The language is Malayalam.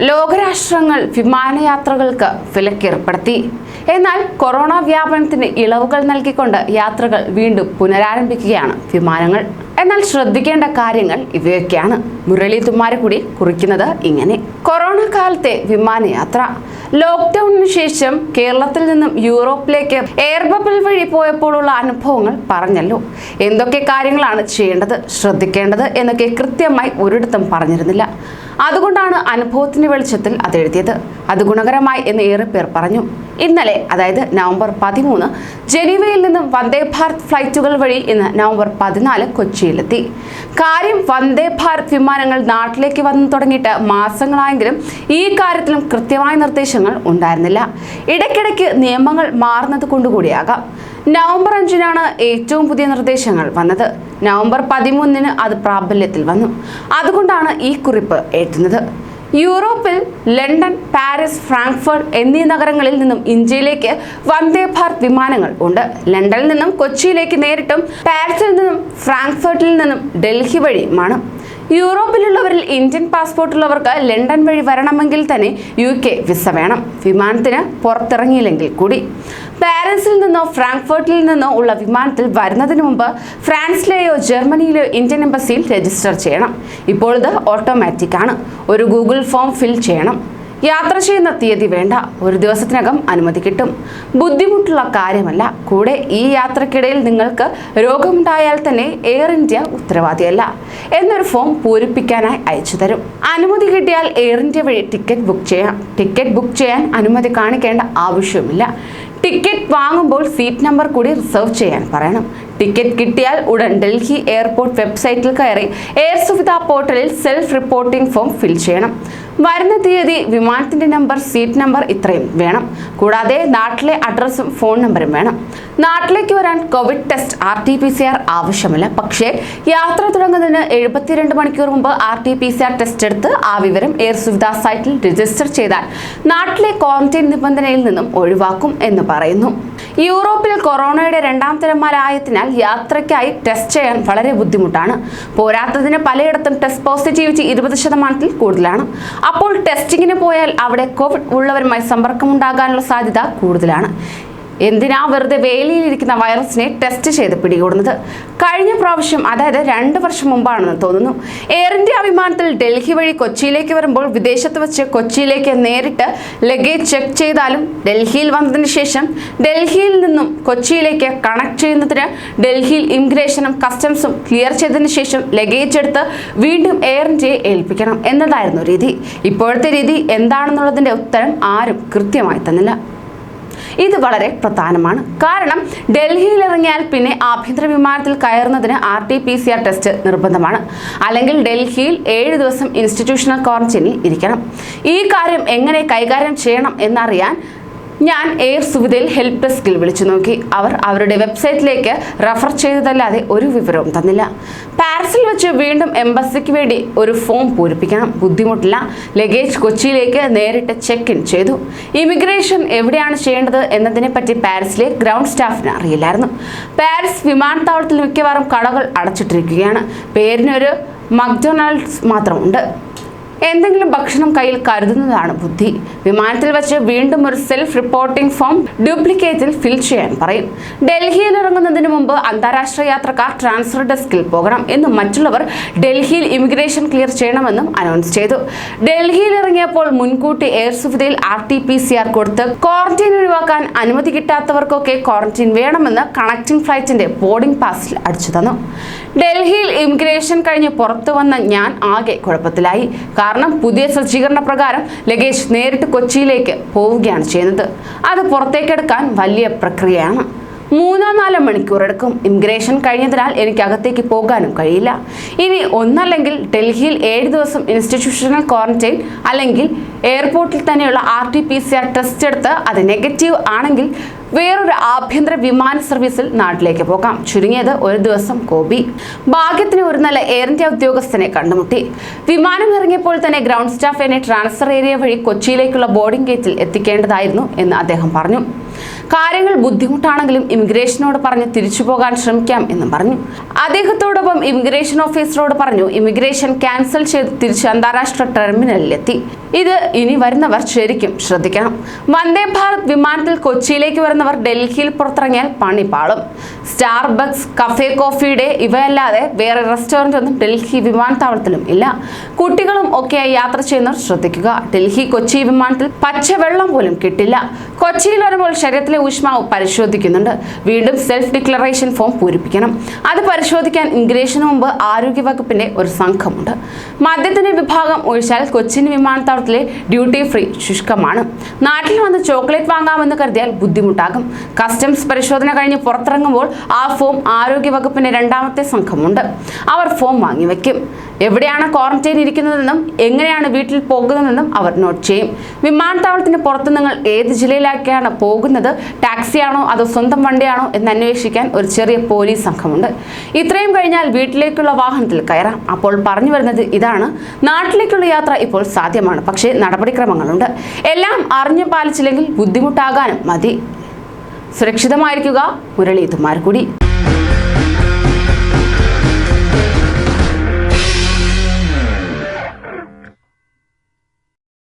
ലോകരാഷ്ട്രങ്ങൾ വിമാനയാത്രകൾക്ക് വിലക്കേർപ്പെടുത്തി. എന്നാൽ കൊറോണ വ്യാപനത്തിന് ഇളവുകൾ നൽകിക്കൊണ്ട് യാത്രകൾ വീണ്ടും പുനരാരംഭിക്കുകയാണ് വിമാനങ്ങൾ. എന്നാൽ ശ്രദ്ധിക്കേണ്ട കാര്യങ്ങൾ ഇവയൊക്കെയാണ്. മുരളി കൂടി കുറിക്കുന്നത് ഇങ്ങനെ. കൊറോണ കാലത്തെ വിമാനയാത്ര. ലോക്ക്ഡൌണിന് ശേഷം കേരളത്തിൽ നിന്നും യൂറോപ്പിലേക്ക് എയർ ബബിൾ വഴി പോയപ്പോഴുള്ള അനുഭവങ്ങൾ പറഞ്ഞല്ലോ. എന്തൊക്കെ കാര്യങ്ങളാണ് ചെയ്യേണ്ടത് ശ്രദ്ധിക്കേണ്ടത് എന്നൊക്കെ കൃത്യമായി ഒരിടത്തും പറഞ്ഞിരുന്നില്ല. അതുകൊണ്ടാണ് അനുഭവത്തിന്റെ വെളിച്ചത്തിൽ അത് എഴുതിയത്. അത് ഗുണകരമായി എന്ന് ഏറെ പേർ പറഞ്ഞു. ഇന്നലെ അതായത് നവംബർ പതിമൂന്ന് ജനീവയിൽ നിന്നും വന്ദേ ഭാരത് ഫ്ലൈറ്റുകൾ വഴി ഇന്ന് നവംബർ പതിനാല് കൊച്ചിയിലെത്തി. കാര്യം വന്ദേ ഭാരത് വിമാനങ്ങൾ നാട്ടിലേക്ക് വന്ന് തുടങ്ങിയിട്ട് മാസങ്ങളായെങ്കിലും ഈ കാര്യത്തിലും കൃത്യമായ നിർദ്ദേശങ്ങൾ ഉണ്ടായിരുന്നില്ല. ഇടയ്ക്കിടയ്ക്ക് നിയമങ്ങൾ മാറുന്നത് കൊണ്ടുകൂടിയാകാം. നവംബർ അഞ്ചിനാണ് ഏറ്റവും പുതിയ നിർദ്ദേശങ്ങൾ വന്നത്. നവംബർ പതിമൂന്നിന് അത് പ്രാബല്യത്തിൽ വന്നു. അതുകൊണ്ടാണ് ഈ കുറിപ്പ് എഴുതുന്നത്. യൂറോപ്പിൽ ലണ്ടൻ പാരീസ് ഫ്രാങ്ക്ഫർട്ട് എന്നീ നഗരങ്ങളിൽ നിന്നും ഇന്ത്യയിലേക്ക് വന്ദേ ഭാരത് വിമാനങ്ങൾ ഉണ്ട്. ലണ്ടനിൽ നിന്നും കൊച്ചിയിലേക്ക് നേരിട്ടും പാരീസിൽ നിന്നും ഫ്രാങ്ക്ഫർട്ടിൽ നിന്നും ഡൽഹി വഴിയുമാണ്. യൂറോപ്പിലുള്ളവരിൽ ഇന്ത്യൻ പാസ്പോർട്ടുള്ളവർക്ക് ലണ്ടൻ വഴി വരണമെങ്കിൽ തന്നെ യു കെ വിസ വേണം. വിമാനത്തിന് പുറത്തിറങ്ങിയില്ലെങ്കിൽ കൂടി. പാരീസിൽ നിന്നോ ഫ്രാങ്ക്ഫർട്ടിൽ നിന്നോ ഉള്ള വിമാനത്തിൽ വരുന്നതിന് മുമ്പ് ഫ്രാൻസിലെയോ ജർമ്മനിയിലെയോ ഇന്ത്യൻ എംബസിയിൽ രജിസ്റ്റർ ചെയ്യണം. ഇപ്പോൾ ഇത് ഓട്ടോമാറ്റിക് ആണ്. ഒരു ഗൂഗിൾ ഫോം ഫിൽ ചെയ്യണം. യാത്ര ചെയ്യുന്ന തീയതി വേണ്ട. ഒരു ദിവസത്തിനകം അനുമതി കിട്ടും. ബുദ്ധിമുട്ടുള്ള കാര്യമല്ല. കൂടെ ഈ യാത്രക്കിടയിൽ നിങ്ങൾക്ക് രോഗമുണ്ടായാൽ തന്നെ എയർ ഇന്ത്യ ഉത്തരവാദിയല്ല. എന്നൊരു ഫോം പൂരിപ്പിക്കാനായി അയച്ചു തരും. അനുമതി കിട്ടിയാൽ എയർ ഇന്ത്യ വഴി ടിക്കറ്റ് ബുക്ക് ചെയ്യാം. ടിക്കറ്റ് ബുക്ക് ചെയ്യാൻ അനുമതി കാണിക്കേണ്ട ആവശ്യമില്ല. ടിക്കറ്റ് വാങ്ങുമ്പോൾ സീറ്റ് നമ്പർ കൂടി റിസർവ് ചെയ്യാൻ പറയണം. ടിക്കറ്റ് കിട്ടിയാൽ ഉടൻ ഡൽഹി എയർപോർട്ട് വെബ്സൈറ്റിൽ കയറി എയർ സുവിധ പോർട്ടലിൽ സെൽഫ് റിപ്പോർട്ടിംഗ് ഫോം ഫിൽ ചെയ്യണം. വരുന്ന തീയതി വിമാനത്തിന്റെ നമ്പർ സീറ്റ് നമ്പർ ഇത്രയും വേണം. കൂടാതെ നാട്ടിലെ അഡ്രസ്സും ഫോൺ നമ്പറും വേണം. നാട്ടിലേക്ക് വരാൻ covid test R T P C R ആവശ്യമില്ല. പക്ഷേ യാത്ര തുടങ്ങുന്നതിന് എഴുപത്തിരണ്ട് മണിക്കൂർ മുമ്പ് R T P C R test എടുത്ത് ആ വിവരം എയർ സുവിധ സൈറ്റിൽ രജിസ്റ്റർ ചെയ്താൽ നാട്ടിലെ ക്വാറന്റൈൻ നിബന്ധനയിൽ നിന്നും ഒഴിവാക്കും എന്ന് പറയുന്നു. യൂറോപ്പിൽ കൊറോണയുടെ രണ്ടാം തിരമാലായതിനാൽ യാത്രയ്ക്കായി ടെസ്റ്റ് ചെയ്യാൻ വളരെ ബുദ്ധിമുട്ടാണ്. പോരാത്തതിന് പലയിടത്തും ടെസ്റ്റ് പോസിറ്റിവിറ്റി ഇരുപത് ശതമാനത്തിൽ കൂടുതലാണ്. അപ്പോൾ ടെസ്റ്റിങ്ങിന് പോയാൽ അവിടെ കോവിഡ് ഉള്ളവരുമായി സമ്പർക്കമുണ്ടാകാനുള്ള സാധ്യത കൂടുതലാണ്. എന്തിനാ വെറുതെ വേലിയിലിരിക്കുന്ന വൈറസിനെ ടെസ്റ്റ് ചെയ്ത് പിടികൂടുന്നത്? കഴിഞ്ഞ പ്രാവശ്യം അതായത് രണ്ട് വർഷം മുമ്പാണെന്ന് തോന്നുന്നു. എയർ ഇന്ത്യ വിമാനത്തിൽ ഡൽഹി വഴി കൊച്ചിയിലേക്ക് വരുമ്പോൾ വിദേശത്ത് വെച്ച് കൊച്ചിയിലേക്ക് നേരിട്ട് ലഗേജ് ചെക്ക് ചെയ്താലും ഡൽഹിയിൽ വന്നതിന് ശേഷം ഡൽഹിയിൽ നിന്നും കൊച്ചിയിലേക്ക് കണക്ട് ചെയ്യുന്നതിന് ഡൽഹിയിൽ ഇമിഗ്രേഷനും കസ്റ്റംസും ക്ലിയർ ചെയ്തതിന് ശേഷം ലഗേജ് എടുത്ത് വീണ്ടും എയർ ഇന്ത്യയെ ഏൽപ്പിക്കണം എന്നതായിരുന്നു രീതി. ഇപ്പോഴത്തെ രീതി എന്താണെന്നുള്ളതിന്റെ ഉത്തരം ആരും കൃത്യമായി തന്നില്ല. ഇത് വളരെ പ്രധാനമാണ്. കാരണം ഡൽഹിയിൽ ഇറങ്ങിയാൽ പിന്നെ ആഭ്യന്തര വിമാനത്തിൽ കയറുന്നതിന് R T P C R test നിർബന്ധമാണ്. അല്ലെങ്കിൽ ഡൽഹിയിൽ ഏഴ് ദിവസം ഇൻസ്റ്റിറ്റ്യൂഷണൽ ക്വാറന്റീനിൽ ഇരിക്കണം. ഈ കാര്യം എങ്ങനെ കൈകാര്യം ചെയ്യണം എന്നറിയാൻ ഞാൻ എയർ സുവിധയിൽ ഹെൽപ്പ് ഡെസ്കിൽ വിളിച്ചു നോക്കി. അവർ അവരുടെ വെബ്സൈറ്റിലേക്ക് റഫർ ചെയ്തതല്ലാതെ ഒരു വിവരവും തന്നില്ല. പാരീസിൽ വെച്ച് വീണ്ടും എംബസിക്ക് വേണ്ടി ഒരു ഫോം പൂരിപ്പിക്കണം. ബുദ്ധിമുട്ടില്ല. ലഗേജ് കൊച്ചിയിലേക്ക് നേരിട്ട് ചെക്ക് ഇൻ ചെയ്തു. ഇമിഗ്രേഷൻ എവിടെയാണ് ചെയ്യേണ്ടത് എന്നതിനെപ്പറ്റി പാരീസിലെ ഗ്രൗണ്ട് സ്റ്റാഫിന് അറിയില്ലായിരുന്നു. പാരീസ് വിമാനത്താവളത്തിൽ മിക്കവാറും കടകൾ അടച്ചിട്ടിരിക്കുകയാണ്. പേരിനൊരു മക്ഡൊണാൾഡ്സ് മാത്രമുണ്ട്. എന്തെങ്കിലും ഭക്ഷണം കയ്യിൽ കരുതുന്നതാണ് ബുദ്ധി. വിമാനത്തിൽ വെച്ച് വീണ്ടും ഒരു സെൽഫ് റിപ്പോർട്ടിംഗ് ഫോം ഡ്യൂപ്ലിക്കേറ്റിൽ ഫിൽ ചെയ്യാൻ പറയും. ഡൽഹിയിൽ ഇറങ്ങുന്നതിന് മുമ്പ് അന്താരാഷ്ട്ര യാത്രക്കാർ ട്രാൻസ്ഫർ ഡെസ്കിൽ പോകണം എന്നും മറ്റുള്ളവർ ഡൽഹിയിൽ ഇമിഗ്രേഷൻ ക്ലിയർ ചെയ്യണമെന്നും അനൗൺസ് ചെയ്തു. ഡൽഹിയിൽ ഇറങ്ങിയപ്പോൾ മുൻകൂട്ടി air സുവിധയിൽ R T P C R കൊടുത്ത് ക്വാറന്റൈൻ ഒഴിവാക്കാൻ അനുമതി കിട്ടാത്തവർക്കൊക്കെ ക്വാറന്റൈൻ വേണമെന്ന് കണക്റ്റിംഗ് ഫ്ലൈറ്റിന്റെ ബോർഡിംഗ് പാസിൽ അടിച്ചു തന്നു. ഡൽഹിയിൽ ഇമിഗ്രേഷൻ കഴിഞ്ഞ് പുറത്തു വന്ന ഞാൻ ആകെ കുഴപ്പത്തിലായി. കാരണം പുതിയ സജ്ജീകരണ പ്രകാരം ലഗേജ് നേരിട്ട് കൊച്ചിയിലേക്ക് പോവുകയാണ് ചെയ്യുന്നത്. അത് പുറത്തേക്കെടുക്കാൻ വലിയ പ്രക്രിയയാണ്. മൂന്നോ നാലോ മണിക്കൂർ എടുക്കും. ഇമിഗ്രേഷൻ കഴിഞ്ഞതിനാൽ എനിക്ക് അകത്തേക്ക് പോകാനും കഴിയില്ല. ഇനി ഒന്നല്ലെങ്കിൽ ഡൽഹിയിൽ ഏഴ് ദിവസം ഇൻസ്റ്റിറ്റ്യൂഷണൽ ക്വാറന്റൈൻ അല്ലെങ്കിൽ എയർപോർട്ടിൽ തന്നെയുള്ള R T P C R test എടുത്ത് അത് നെഗറ്റീവ് ആണെങ്കിൽ വേറൊരു ആഭ്യന്തര വിമാന സർവീസിൽ നാട്ടിലേക്ക് പോകാം. ചുരുങ്ങിയത് ഒരു ദിവസം കോബി ഭാഗ്യത്തിന് ഒരു നല്ല എയർ ഇന്ത്യ ഉദ്യോഗസ്ഥനെ കണ്ടുമുട്ടി. വിമാനം ഇറങ്ങിയപ്പോൾ തന്നെ ഗ്രൗണ്ട് സ്റ്റാഫ് എന്നെ ട്രാൻസ്ഫർ ഏരിയ വഴി കൊച്ചിയിലേക്കുള്ള ബോർഡിംഗ് ഗേറ്റിൽ എത്തിക്കേണ്ടതായിരുന്നു എന്ന് അദ്ദേഹം പറഞ്ഞു. കാര്യങ്ങൾ ബുദ്ധിമുട്ടാണെങ്കിലും ഇമിഗ്രേഷനോട് പറഞ്ഞ് തിരിച്ചു പോകാൻ ശ്രമിക്കാം എന്നും പറഞ്ഞു. അദ്ദേഹത്തോടൊപ്പം ഇമിഗ്രേഷൻ ഓഫീസറോട് പറഞ്ഞു ഇമിഗ്രേഷൻ ക്യാൻസൽ ചെയ്ത് തിരിച്ച് അന്താരാഷ്ട്ര ടെർമിനലിലെത്തി ഇത് ഇനി വരുന്നവർ ശരിക്കും ശ്രദ്ധിക്കണം. വന്ദേ ഭാരത് വിമാനത്തിൽ കൊച്ചിയിലേക്ക് വരുന്നവർ ഡൽഹിയിൽ പുറത്തിറങ്ങിയാൽ പണി പാളും. സ്റ്റാർബക്സ് കഫേ കോഫിയുടെ ഇവയല്ലാതെ വേറെ റെസ്റ്റോറന്റ് ഒന്നും ഡൽഹി വിമാനത്താവളത്തിലും ഇല്ല. കുട്ടികളും ഒക്കെയായി യാത്ര ചെയ്യുന്നവർ ശ്രദ്ധിക്കുക. ഡൽഹി കൊച്ചി വിമാനത്തിൽ പച്ചവെള്ളം പോലും കിട്ടില്ല. കൊച്ചിയിൽ വരുമ്പോൾ ശരീരത്തിലെ ഊഷ്മാവ് പരിശോധിക്കുന്നുണ്ട്. വീണ്ടും സെൽഫ് ഡിക്ലറേഷൻ ഫോം പൂരിപ്പിക്കണം. അത് പരിശോധിക്കാൻ ഇമിഗ്രേഷന് മുമ്പ് ആരോഗ്യവകുപ്പിന്റെ ഒരു സംഘമുണ്ട്. മദ്യത്തിന്റെ വിഭാഗം ഒഴിച്ചാൽ കൊച്ചിൻ വിമാനത്താവളത്തിലെ ഡ്യൂട്ടി ഫ്രീ ശുഷ്കമാണ്. നാട്ടിൽ വന്ന് ചോക്ലേറ്റ് വാങ്ങാമെന്ന് കരുതിയാൽ ബുദ്ധിമുട്ടാകും. കസ്റ്റംസ് പരിശോധന കഴിഞ്ഞ് പുറത്തിറങ്ങുമ്പോൾ ആ ഫോം ആരോഗ്യവകുപ്പിന്റെ രണ്ടാമത്തെ സംഘമുണ്ട്. അവർ ഫോം വാങ്ങിവെക്കും എവിടെയാണ് ക്വാറന്റൈൻ ഇരിക്കുന്നതെന്നും എങ്ങനെയാണ് വീട്ടിൽ പോകുന്നതെന്നും അവർ നോട്ട് ചെയ്യും. വിമാനത്താവളത്തിന് പുറത്ത് നിങ്ങൾ ഏത് ജില്ലയിലേക്കാണ് പോകുന്നത്? ടാക്സിയാണോ അതോ സ്വന്തം വണ്ടിയാണോ എന്ന് അന്വേഷിക്കാൻ ഒരു ചെറിയ പോലീസ് സംഘമുണ്ട്. ഇത്രയും കഴിഞ്ഞാൽ വീട്ടിലേക്കുള്ള വാഹനത്തിൽ കയറാം. അപ്പോൾ പറഞ്ഞു വരുന്നത് ഇതാണ്. നാട്ടിലേക്കുള്ള യാത്ര ഇപ്പോൾ സാധ്യമാണ്. പക്ഷേ നടപടിക്രമങ്ങളുണ്ട്. എല്ലാം അറിഞ്ഞു പാലിച്ചില്ലെങ്കിൽ ബുദ്ധിമുട്ടാകാനും മതി. സുരക്ഷിതമായിരിക്കുക. മുരളി തുമാർക്കുടി